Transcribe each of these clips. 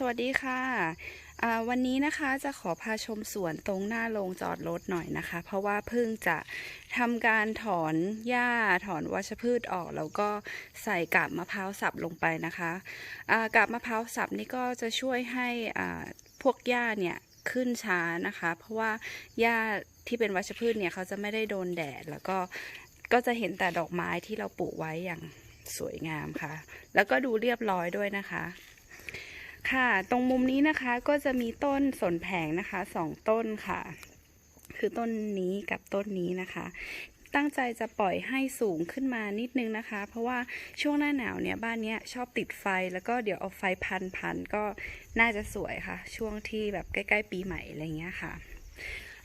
สวัสดีค่ะ วันนี้นะคะจะขอพาชมสวนตรงหน้าโรงจอดรถหน่อยนะคะ เพราะว่าเพิ่งจะทำการถอนหญ้าถอนวัชพืชออก แล้วก็ใส่กาบมะพร้าวสับลงไปนะคะอ่ากาบมะพร้าวสับนี่ก็จะช่วยให้พวกหญ้าเนี่ยขึ้นช้านะคะ เพราะว่าหญ้าที่เป็นวัชพืชเนี่ยเขาจะไม่ได้โดนแดด แล้วก็ก็จะเห็นแต่ดอกไม้ที่เราปลูกไว้อย่างสวยงามค่ะ แล้วก็ดูเรียบร้อยด้วยนะคะ ค่ะ ตรงมุมนี้นะคะก็จะมีต้นสนแผงนะคะสองต้นค่ะ คือต้นนี้กับต้นนี้นะคะ ตั้งใจจะปล่อยให้สูงขึ้นมานิดนึงนะคะ เพราะว่าช่วงหน้าหนาวเนี่ยบ้านเนี้ยชอบติดไฟแล้วก็เดี๋ยวเอาไฟพันพันๆก็น่าจะสวยค่ะ ช่วงที่แบบใกล้ๆปีใหม่อะไรเงี้ยค่ะ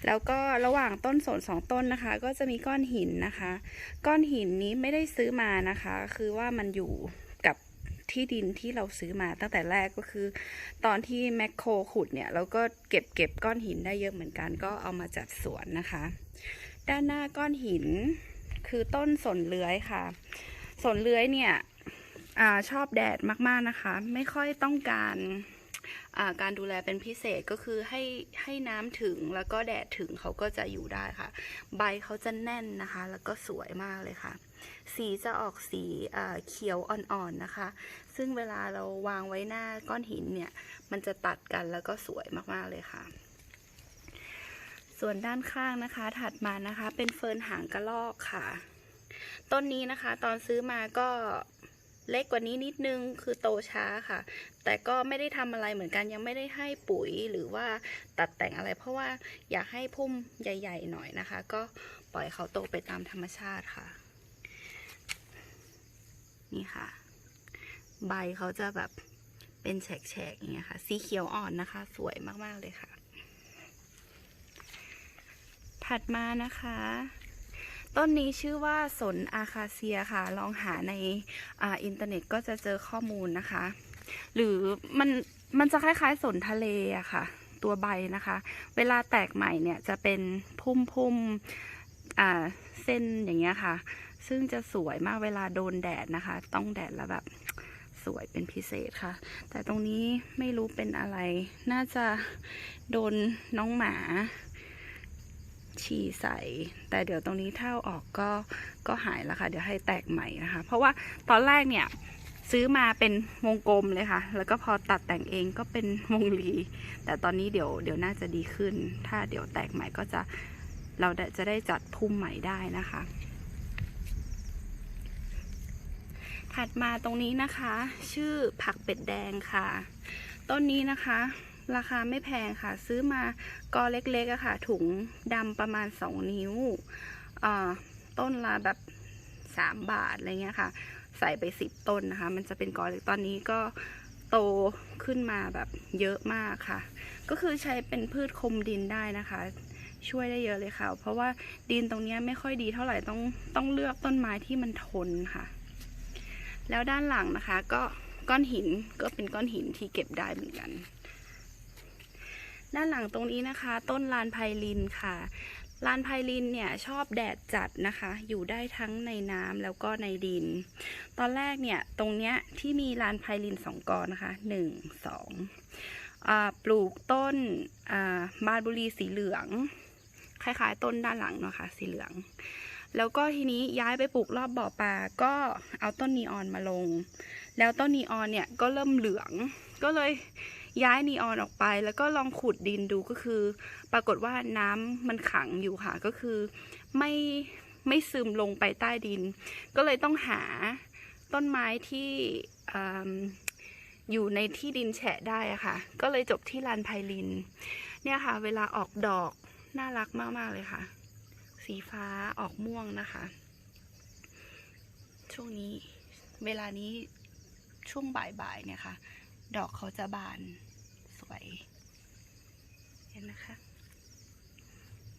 แล้วก็ระหว่างต้นสนสองต้นนะคะ ก็จะมีก้อนหินนะคะ ก้อนหินนี้ไม่ได้ซื้อมานะคะ คือว่ามันอยู่ ที่ดินที่เราซื้อมาตั้งแต่แรกก็คือ ตอนที่แมคโครขุดเนี่ยเราก็เก็บเก็บก้อนหินได้เยอะเหมือนกัน ก็เอามาจัดสวนนะคะ ด้านหน้าก้อนหินคือต้นสนเลื้อยค่ะ สนเลื้อยเนี่ยอชอบแดดมากๆนะคะ ไม่ค่อยต้องการ การดูแลเป็นพิเศษก็คือให้ให้น้ำถึงแล้วก็แดดถึงเขาก็จะอยู่ได้ค่ะ ใบเขาจะแน่นนะคะ แล้วก็สวยมากเลยค่ะ สีจะออกสีเขียวอ่อนๆนะคะ ซึ่งเวลาเราวางไว้หน้าก้อนหินเนี่ย มันจะตัดกันแล้วก็สวยมากๆเลยค่ะส่วนด้านข้างนะคะ ถัดมานะคะ เป็นเฟิร์นหางกระรอกค่ะ ต้นนี้นะคะ ตอนซื้อมาก็ เล็กกว่านี้นิดนึงคือโตช้าค่ะ แต่ก็ไม่ได้ทำอะไรเหมือนกันยังไม่ได้ให้ปุ๋ยหรือว่าตัดแต่งอะไร เพราะว่าอยากให้พุ่มใหญ่ ๆ หน่อยนะคะ ก็ปล่อยเขาโตไปตามธรรมชาติค่ะ นี่ค่ะ ใบเขาจะแบบเป็นแฉกๆอย่างเงี้ยค่ะ สีเขียวอ่อนนะคะ สวยมากๆเลยค่ะ ถัดมานะคะ ต้นนี้ชื่อว่าสนอาคาเซียค่ะ ลองหาในอาอินเทอร์เน็ตก็จะเจอข้อมูลนะคะ หรือมันมันจะคล้ายๆสนทะเลอะค่ะ ตัวใบนะคะ เวลาแตกใหม่เนี่ยจะเป็นพุ่มพุ่มๆเส้นอย่างเงี้ยค่ะ ซึ่งจะสวยมากเวลาโดนแดดนะคะ ต้องแดดแล้วแบบสวยเป็นพิเศษค่ะ แต่ตรงนี้ไม่รู้เป็นอะไร น่าจะโดนน้องหมา ฉี่ใส่แต่เดี๋ยวตรงนี้ถ้าอาออกก็ก็หายแล้วค่ะ เดี๋ยวให้แตกใหม่นะคะ เพราะว่าตอนแรกเนี่ยซื้อมาเป็นวงกลมเลยค่ะ แล้วก็พอตัดแต่งเองก็เป็นวงรี แต่ตอนนี้เดี๋ยวเดี๋ยวน่าจะดีขึ้น ถ้าเดี๋ยวแตกใหม่ก็จะเราจะได้จัดพุ่มใหม่ได้นะคะ ถัดมาตรงนี้นะคะ ชื่อผักเป็ดแดงค่ะ ต้นนี้นะคะ ราคาไม่แพงค่ะ ซื้อมากอเล็กๆอะค่ะ ถุงดำประมาณ 2 นิ้ว ต้นละแบบ 3 บาทอะไรเงี้ยค่ะ ใส่ไป 10 ต้นนะคะ มันจะเป็นกอเล็กตอนนี้ก็โตขึ้นมาแบบเยอะมากค่ะ ก็คือใช้เป็นพืชคลุมดินได้นะคะ ช่วยได้เยอะเลยค่ะ เพราะว่าดินตรงนี้ไม่ค่อยดีเท่าไหร่ต้องต้องเลือกต้นไม้ที่มันทนค่ะ แล้วด้านหลังนะคะ ก็ก้อนหินก็เป็นก้อนหินที่เก็บได้เหมือนกัน ด้านหลังตรงนี้นะคะ ต้นลานไพลินค่ะลานไพลินเนี่ยชอบแดดจัดนะคะ อยู่ได้ทั้งในน้ำแล้วก็ในดิน ตอนแรกเนี่ยตรงเนี้ยที่มีลานไพลินสองกอนะคะหนึ่งสองปลูกต้นอ่าบานบุรีสีเหลือง คล้ายๆ ต้นด้านหลังเนาะค่ะสีเหลือง แล้วก็ทีนี้ย้ายไปปลูกรอบบ่อปลาก็เอาต้นนีออนมาลง แล้วต้นนีออนเนี่ยก็เริ่มเหลืองก็เลย ย้ายนีออนออกไป แล้วก็ลองขุดดินดูก็คือ ปรากฏว่าน้ำมันขังอยู่ค่ะ ก็คือไม่ไม่ซึมลงไปใต้ดิน ก็เลยต้องหาต้นไม้ที่อืมอยู่ในที่ดินแฉะได้อะค่ะ ก็เลยจบที่ลานไพลิน เนี่ยค่ะ เวลาออกดอกน่ารักมาก ๆ เลยค่ะ สีฟ้าออกม่วงนะคะ ช่วงนี้เวลานี้ช่วงบ่าย ๆ เนี่ยค่ะ ดอกเขาจะบานสวย เห็นนะคะ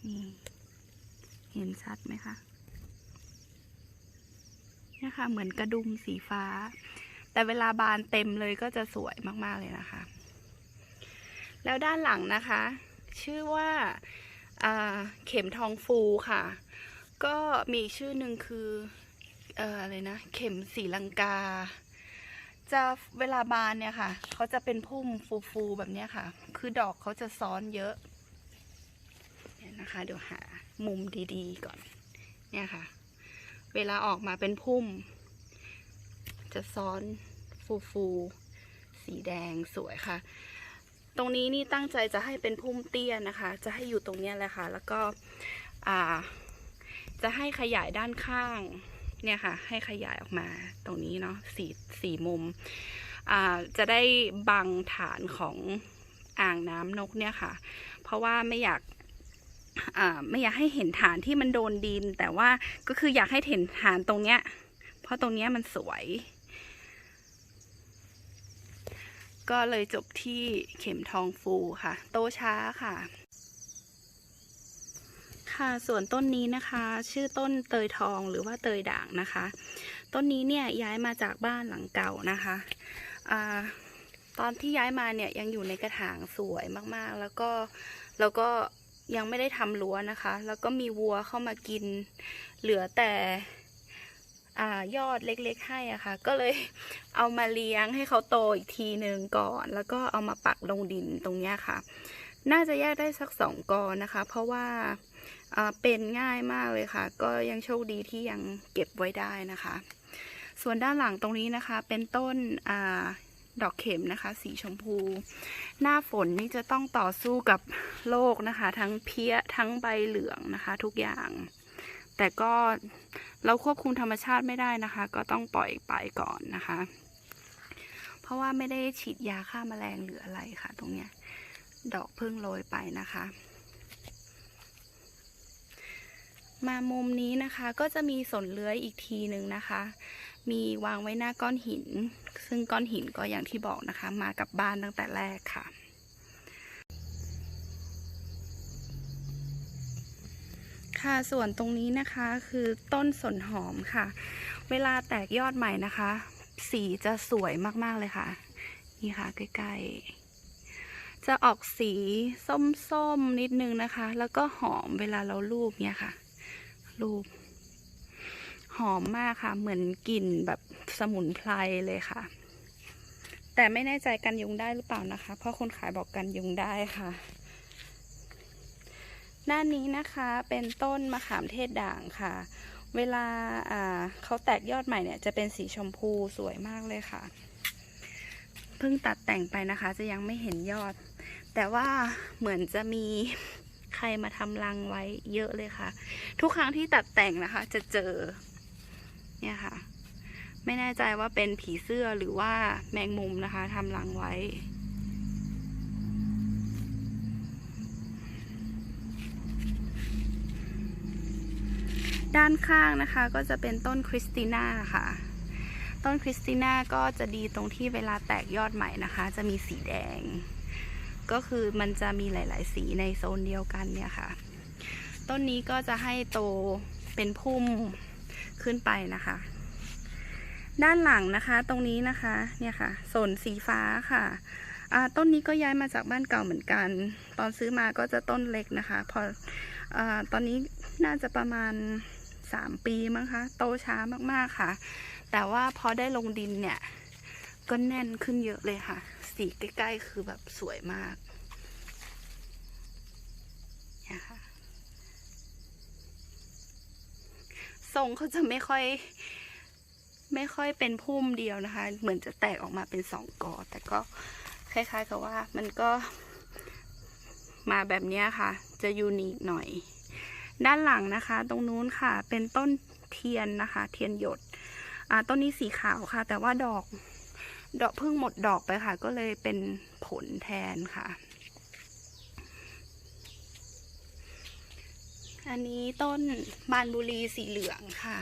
นี่ เห็นชัดไหมคะเนี่ยค่ะ เหมือนกระดุมสีฟ้า แต่เวลาบานเต็มเลยก็จะสวยมากๆเลยนะคะ แล้วด้านหลังนะคะ ชื่อว่าาเข็มทองฟูค่ะ ก็มีชื่อหนึ่งคือ เอ่ออะไรนะ เข็มสีลังกา จะเวลาบานเนี่ยค่ะ เขาจะเป็นพุ่มฟูๆแบบนี้ค่ะ คือดอกเขาจะซ้อนเยอะเนี่ยนะคะ เดี๋ยวหามุมดีๆก่อน เนี่ยค่ะ เวลาออกมาเป็นพุ่ม จะซ้อนฟูๆสีแดงสวยค่ะ ตรงนี้นี่ตั้งใจจะให้เป็นพุ่มเตี้ยนะคะ จะให้อยู่ตรงเนี้ยแหละค่ะ แล้วก็ อ่า จะให้ขยายด้านข้าง เนี่ยค่ะ ให้ขยายออกมาตรงนี้เนาะสี่สี่มุม อ่าจะได้บังฐานของอ่างน้ำนกเนี่ยค่ะ เพราะว่าไม่อยากไม่อยากให้เห็นฐานที่มันโดนดิน แต่ว่าก็คืออยากให้เห็นฐานตรงเนี้ย เพราะตรงเนี้ยมันสวย ก็เลยจบที่เข็มทองฟูค่ะ โตช้าค่ะ ค่ะ ส่วนต้นนี้นะคะ ชื่อต้นเตยทองหรือว่าเตยด่างนะคะ ต้นนี้เนี่ยย้ายมาจากบ้านหลังเก่านะคะอ่าตอนที่ย้ายมาเนี่ยยังอยู่ในกระถางสวยมากๆ แล้วก็แล้วก็ยังไม่ได้ทำรั้วนะคะ แล้วก็มีวัวเข้ามากิน เหลือแต่อยอดเล็กๆให้อะค่ะ ก็เลยเอามาเลี้ยงให้เขาโตอีกทีหนึ่งก่อน แล้วก็เอามาปักลงดินตรงเนี้ยค่ะ น่าจะแยกได้สักสองกอนะคะ เพราะว่า เป็นง่ายมากเลยค่ะ ก็ยังโชคดีที่ยังเก็บไว้ได้นะคะ ส่วนด้านหลังตรงนี้นะคะ เป็นต้นอดอกเข็มนะคะ สีชมพู หน้าฝนนี่จะต้องต่อสู้กับโรคนะคะ ทั้งเพี้ยทั้งใบเหลืองนะคะ ทุกอย่าง แต่ก็เราควบคุมธรรมชาติไม่ได้นะคะ ก็ต้องปล่อยไปก่อนนะคะ เพราะว่าไม่ได้ฉีดยาฆ่าแมลงหรืออะไรค่ะ ตรงเนี้ย ดอกเพิ่งโรยไปนะคะ มามุมนี้นะคะ ก็จะมีสนเลื้อยอีกทีหนึ่งนะคะ มีวางไว้หน้าก้อนหิน ซึ่งก้อนหินก็อย่างที่บอกนะคะ มากับบ้านตั้งแต่แรกค่ะค่ะส่วนตรงนี้นะคะคือต้นสนหอมค่ะ เวลาแตกยอดใหม่นะคะ สีจะสวยมากๆเลยค่ะ นี่ค่ะใกล้ๆ จะออกสีส้มๆนิดนึงนะคะ แล้วก็หอมเวลาเราลูบเนี่ยค่ะ ลูบหอมมากค่ะ เหมือนกลิ่นแบบสมุนไพรเลยค่ะ แต่ไม่แน่ใจกันยุงได้หรือเปล่านะคะ เพราะคนขายบอกกันยุงได้ค่ะด้านนี้นะคะเป็นต้นมะขามเทศด่างค่ะ เวลาเขาแตกยอดใหม่เนี่ย จะเป็นสีชมพูสวยมากเลยค่ะ เพิ่งตัดแต่งไปนะคะ จะยังไม่เห็นยอด แต่ว่าเหมือนจะมี ใครมาทำรังไว้เยอะเลยค่ะ ทุกครั้งที่ตัดแต่งนะคะ จะเจอ เนี่ยค่ะ ไม่แน่ใจว่าเป็นผีเสื้อหรือว่าแมงมุมนะคะทำรังไว้ ด้านข้างนะคะ ก็จะเป็นต้นคริสติน่าค่ะต้นคริสติน่าก็จะดีตรงที่เวลาแตกยอดใหม่นะคะ จะมีสีแดง ก็คือมันจะมีหลาย ๆ สีในโซนเดียวกันเนี่ยค่ะ ต้นนี้ก็จะให้โตเป็นพุ่มขึ้นไปนะคะ ด้านหลังนะคะตรงนี้นะคะเนี่ยค่ะโซนสีฟ้าค่ะต้นนี้ก็ย้ายมาจากบ้านเก่าเหมือนกัน ตอนซื้อมาก็จะต้นเล็กนะคะ พออตอนนี้น่าจะประมาณสามปีมั้งคะ โตช้ามากๆค่ะ แต่ว่าพอได้ลงดินเนี่ย ก็แน่นขึ้นเยอะเลยค่ะ สีใกล้ ๆ คือแบบสวยมากเนี่ยค่ะทรงเขาจะไม่ค่อย ไม่ค่อยเป็นพุ่มเดียวนะคะ เหมือนจะแตกออกมาเป็นสองกอ แต่ก็คล้ายๆกับว่ามันก็มาแบบนี้ค่ะ จะยูนิคหน่อย ด้านหลังนะคะ ตรงนู้นค่ะ เป็นต้นเทียนนะคะ เทียนหยด อ่า ต้นนี้สีขาวค่ะ แต่ว่าดอก ดอกเพิ่งหมดดอกไปค่ะ ก็เลยเป็นผลแทนค่ะ อันนี้ต้นบานบุรีสีเหลืองค่ะ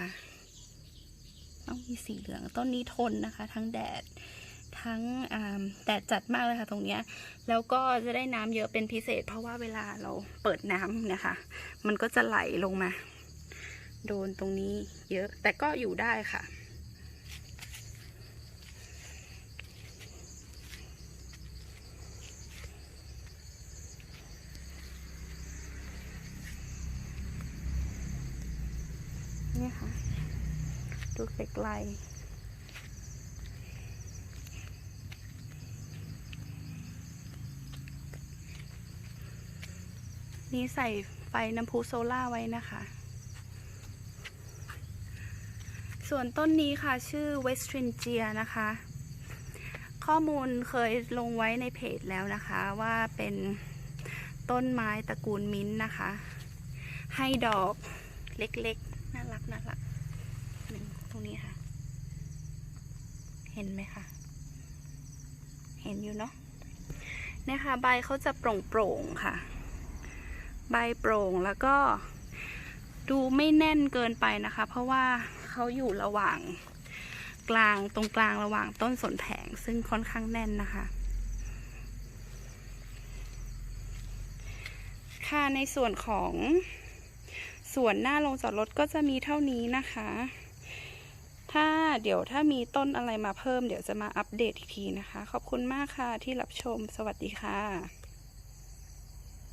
ต้องมีสีเหลืองต้นนี้ทนนะคะ ทั้งแดดทั้งอ่าแดดจัดมากเลยค่ะ ตรงเนี้ย แล้วก็จะได้น้ำเยอะเป็นพิเศษ เพราะว่าเวลาเราเปิดน้ำนี่ยค่ะมันก็จะไหลลงมา โดนตรงนี้เยอะแต่ก็อยู่ได้ค่ะ ดูไกลนี้ใส่ไฟน้ำพุโซล่าไว้นะคะ ส่วนต้นนี้ค่ะชื่อเวสตรินเจียนะคะ ข้อมูลเคยลงไว้ในเพจแล้วนะคะว่าเป็นต้นไม้ตระกูลมิ้นนะคะ ให้ดอกเล็กๆ น่ารักน่ารัก ตรงนี้ค่ะ เห็นไหมคะเห็นอยู่เนาะเนี่ยค่ะ ใบเขาจะโปร่งๆค่ะ ใบโปร่งแล้วก็ดูไม่แน่นเกินไปนะคะ เพราะว่าเขาอยู่ระหว่างกลางตรงกลางระหว่างต้นสนแผงซึ่งค่อนข้างแน่นนะคะ ค่ะในส่วนของส่วนหน้าลงจอดรถก็จะมีเท่านี้นะคะ ถ้าเดี๋ยวถ้ามีต้นอะไรมาเพิ่ม เดี๋ยวจะมาอัปเดตอีกทีนะคะ ขอบคุณมากค่ะที่รับชม สวัสดีค่ะ